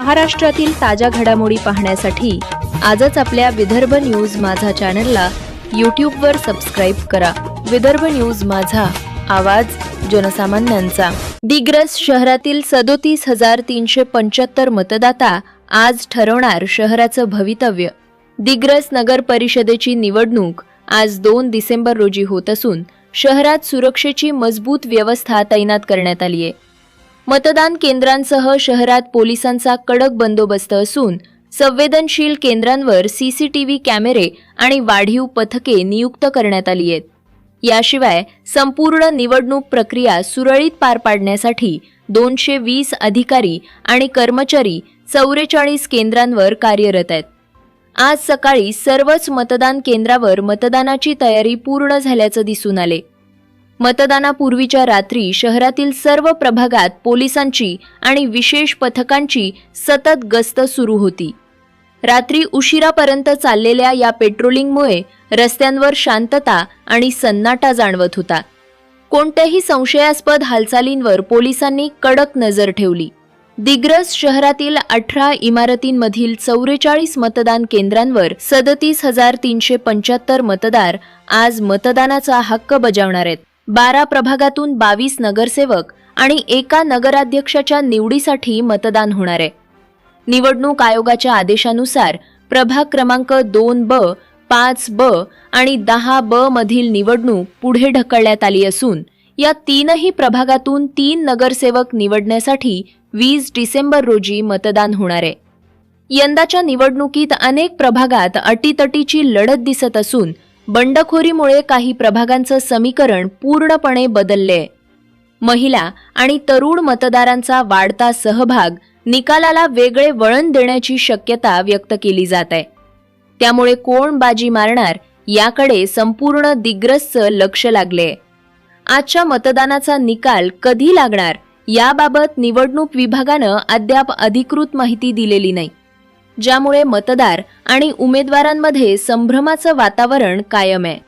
महाराष्ट्रातील ताज्या घडामोडी पाहण्यासाठी आजच आपल्या विदर्भ न्यूज माझा चॅनलला यूट्यूबवर सबस्क्राईब करा. विदर्भ न्यूज माझा आवाज जनसामान्यांचा. दिग्रस शहरातील सदोतीस हजार तीनशे पंच्याहत्तर मतदाता आज ठरवणार शहराचं भवितव्य. दिग्रस नगर परिषदेची निवडणूक आज दोन डिसेंबर रोजी होत असून शहरात सुरक्षेची मजबूत व्यवस्था तैनात करण्यात आली आहे मतदान केंद्रांसह शहरात पोलिसांचा कडक बंदोबस्त असून संवेदनशील केंद्रांवर सीसीटीव्ही कॅमेरे आणि वाढीव पथके नियुक्त करण्यात आली आहेत. याशिवाय संपूर्ण निवडणूक प्रक्रिया सुरळीत पार पाडण्यासाठी दोनशे वीस अधिकारी आणि कर्मचारी चौवेचाळीस केंद्रांवर कार्यरत आहेत. आज सकाळी सर्वच मतदान केंद्रावर मतदानाची तयारी पूर्ण झाल्याचं दिसून आले. मतदानापूर्वीच्या रात्री शहरातील सर्व प्रभागात पोलिसांची आणि विशेष पथकांची सतत गस्त सुरू होती. रात्री उशिरापर्यंत चाललेल्या या पेट्रोलिंगमुळे रस्त्यांवर शांतता आणि सन्नाटा जाणवत होता. कोणत्याही संशयास्पद हालचालींवर पोलिसांनी कडक नजर ठेवली. दिग्रस शहरातील अठरा इमारतींमधील चौवेचाळीस मतदान केंद्रांवर सदतीस हजार तीनशे पंच्याहत्तर मतदार आज मतदानाचा हक्क बजावणार आहेत. बारा प्रभागातून बावीस नगरसेवक आणि एका नगराध्यक्षाच्या निवडीसाठी मतदान होणार आहे. निवडणूक आयोगाच्या आदेशानुसार प्रभाग क्रमांक दोन ब पाच ब आणि दहा ब मधील निवडणूक पुढे ढकलण्यात आली असून या तीनही प्रभागातून तीन नगरसेवक निवडण्यासाठी वीस डिसेंबर रोजी मतदान होणार आहे. यंदाच्या निवडणुकीत अनेक प्रभागात अटीतटीची लढत दिसत असून बंडखोरीमुळे काही प्रभागांचं समीकरण पूर्णपणे बदलले. महिला आणि तरुण मतदारांचा वाढता सहभाग निकालाला वेगळे वळण देण्याची शक्यता व्यक्त केली जात आहे. त्यामुळे कोण बाजी मारणार याकडे संपूर्ण दिग्रसचं लक्ष लागले. आजच्या मतदानाचा निकाल कधी लागणार याबाबत निवडणूक विभागानं अद्याप अधिकृत माहिती दिलेली नाही. ज्यामुळे मतदार आणि उमेदवारांमध्ये संभ्रमाचं वातावरण कायम आहे.